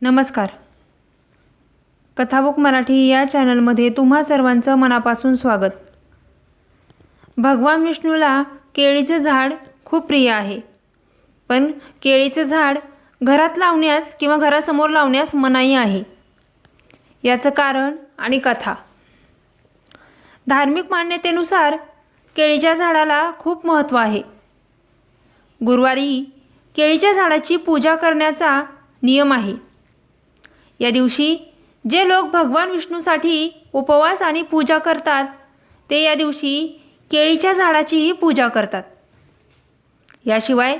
नमस्कार. कथाबुक मराठी या चॅनलमध्ये तुम्हा सर्वांचं मनापासून स्वागत. भगवान विष्णूला केळीचं झाड खूप प्रिय आहे. पण केळीचं झाड घरात लावण्यास किंवा घरासमोर लावण्यास मनाई आहे. याचं कारण आणि कथा. धार्मिक मान्यतेनुसार केळीच्या झाडाला खूप महत्त्व आहे. गुरुवारी केळीच्या झाडाची पूजा करण्याचा नियम आहे. या दिवशी जे लोक भगवान विष्णूसाठी उपवास आणि पूजा करतात ते या दिवशी केळीच्या झाडाचीही पूजा करतात. याशिवाय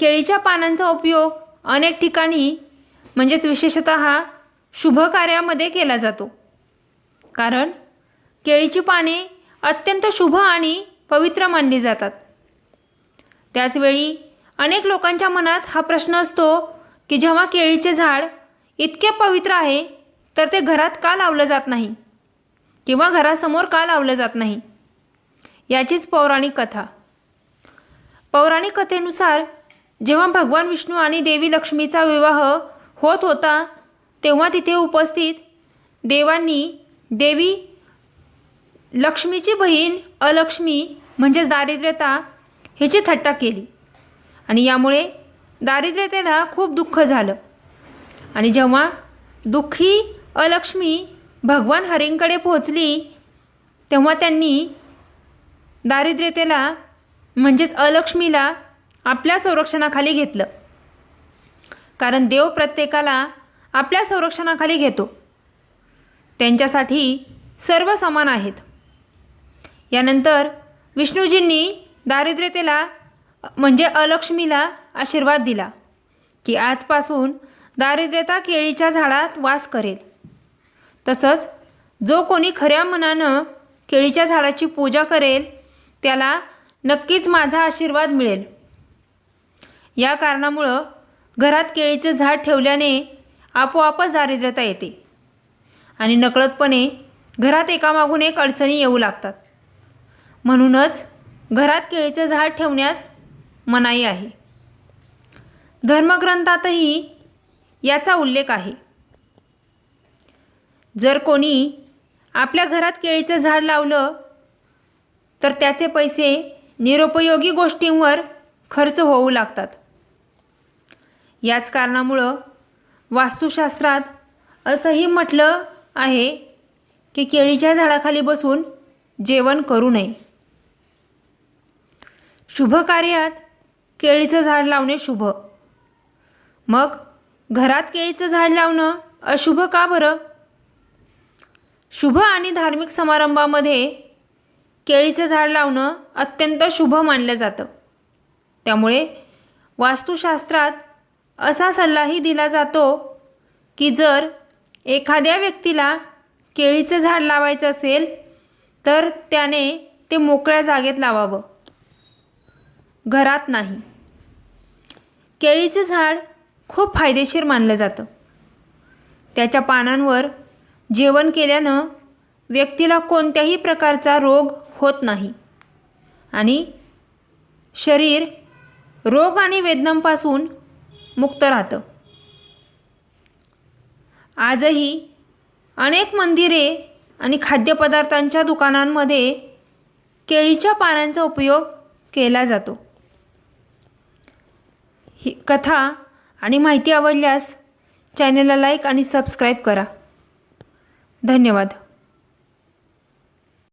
केळीच्या पानांचा उपयोग अनेक ठिकाणी म्हणजेच विशेषत शुभ कार्यामध्ये केला जातो. कारण केळीची पाने अत्यंत शुभ आणि पवित्र मानली जातात. त्याचवेळी अनेक लोकांच्या मनात हा प्रश्न असतो की जेव्हा केळीचे झाड इतके पवित्र आहे तर ते घरात का लावलं जात नाही? किंवा घरासमोर का लावलं जात नाही? याचीच पौराणिक कथा. पौराणिक कथेनुसार जेव्हा भगवान विष्णू आणि देवी लक्ष्मीचा विवाह होत होता तेव्हा तिथे उपस्थित देवांनी देवी लक्ष्मीची बहीण अलक्ष्मी म्हणजेच दारिद्र्यता ह्याची थट्टा केली. आणि यामुळे दारिद्र्यतेला खूप दुःख झालं. आणि जेव्हा दुःखी अलक्ष्मी भगवान हरींकडे पोहोचली तेव्हा त्यांनी दारिद्र्यतेला म्हणजेच अलक्ष्मीला आपल्या संरक्षणाखाली घेतलं. कारण देव प्रत्येकाला आपल्या संरक्षणाखाली घेतो. त्यांच्यासाठी सर्व समान आहेत. यानंतर विष्णूजींनी दारिद्र्यतेला म्हणजे अलक्ष्मीला आशीर्वाद दिला की आजपासून दारिद्र्यता केळीच्या झाडात वास करेल. तसंच जो कोणी खऱ्या मनानं केळीच्या झाडाची पूजा करेल त्याला नक्कीच माझा आशीर्वाद मिळेल. या कारणामुळं घरात केळीचं झाड ठेवल्याने आपोआपच दारिद्र्यता येते. आणि नकळतपणे घरात एकामागून एक अडचणी येऊ लागतात. म्हणूनच घरात केळीचं झाड ठेवण्यास मनाई आहे. धर्मग्रंथातही याचा उल्लेख आहे. जर कोणी आपल्या घरात केळीचं झाड लावलं तर त्याचे पैसे निरुपयोगी गोष्टींवर खर्च होऊ लागतात. याच कारणामुळं वास्तुशास्त्रात असंही म्हटलं आहे की केळीच्या झाडाखाली बसून जेवण करू नये. शुभ कार्यात केळीचं झाड लावणे शुभ. मग घरात केळीचं झाड लावणं अशुभ का बरं? शुभ आणि धार्मिक समारंभामध्ये केळीचं झाड लावणं अत्यंत शुभ मानलं जातं. त्यामुळे वास्तुशास्त्रात असा सल्लाही दिला जातो की जर एखाद्या व्यक्तीला केळीचं झाड लावायचं असेल तर त्याने ते मोकळ्या जागेत लावावं. घरात नाही. केळीचं झाड खूप फायदेशीर मानलं जातं. त्याच्या पानांवर जेवण केल्यानं व्यक्तीला कोणत्याही प्रकारचा रोग होत नाही. आणि शरीर रोग आणि वेदनांपासून मुक्त राहतं. आजही अनेक मंदिरे आणि खाद्यपदार्थांच्या दुकानांमध्ये केळीच्या पानांचा उपयोग केला जातो. ही कथा आणि माहिती आवडल्यास चॅनलला लाईक आणि सबस्क्राईब करा. धन्यवाद.